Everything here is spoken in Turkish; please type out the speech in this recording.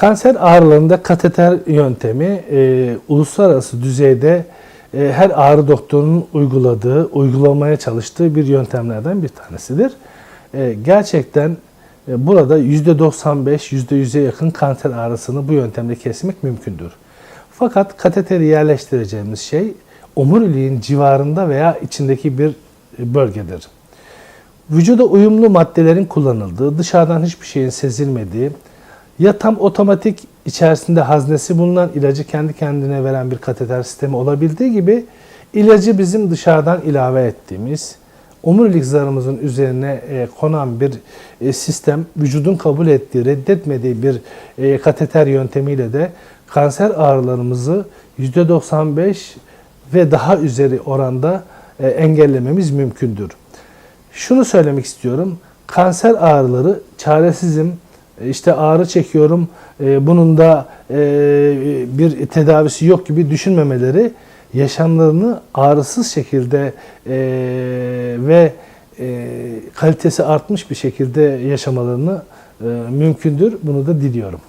Kanser ağrılarında kateter yöntemi e, uluslararası düzeyde e, her ağrı doktorunun uyguladığı, uygulamaya çalıştığı bir yöntemlerden bir tanesidir. E, gerçekten e, burada %95, %100'e yakın kanser ağrısını bu yöntemle kesmek mümkündür. Fakat kateteri yerleştireceğimiz şey omuriliğin civarında veya içindeki bir bölgedir. Vücuda uyumlu maddelerin kullanıldığı, dışarıdan hiçbir şeyin sezilmediği, ya tam otomatik içerisinde haznesi bulunan ilacı kendi kendine veren bir kateter sistemi olabildiği gibi ilacı bizim dışarıdan ilave ettiğimiz, omurilik zarımızın üzerine e, konan bir e, sistem, vücudun kabul ettiği, reddetmediği bir e, kateter yöntemiyle de kanser ağrılarımızı %95 ve daha üzeri oranda e, engellememiz mümkündür. Şunu söylemek istiyorum. Kanser ağrıları çaresizim, işte ağrı çekiyorum, e, bunun da e, bir tedavisi yok gibi düşünmemeleri yaşamlarını ağrısız şekilde e, ve kalitesi artmış bir şekilde yaşamalarını mümkündür. Bunu da diliyorum.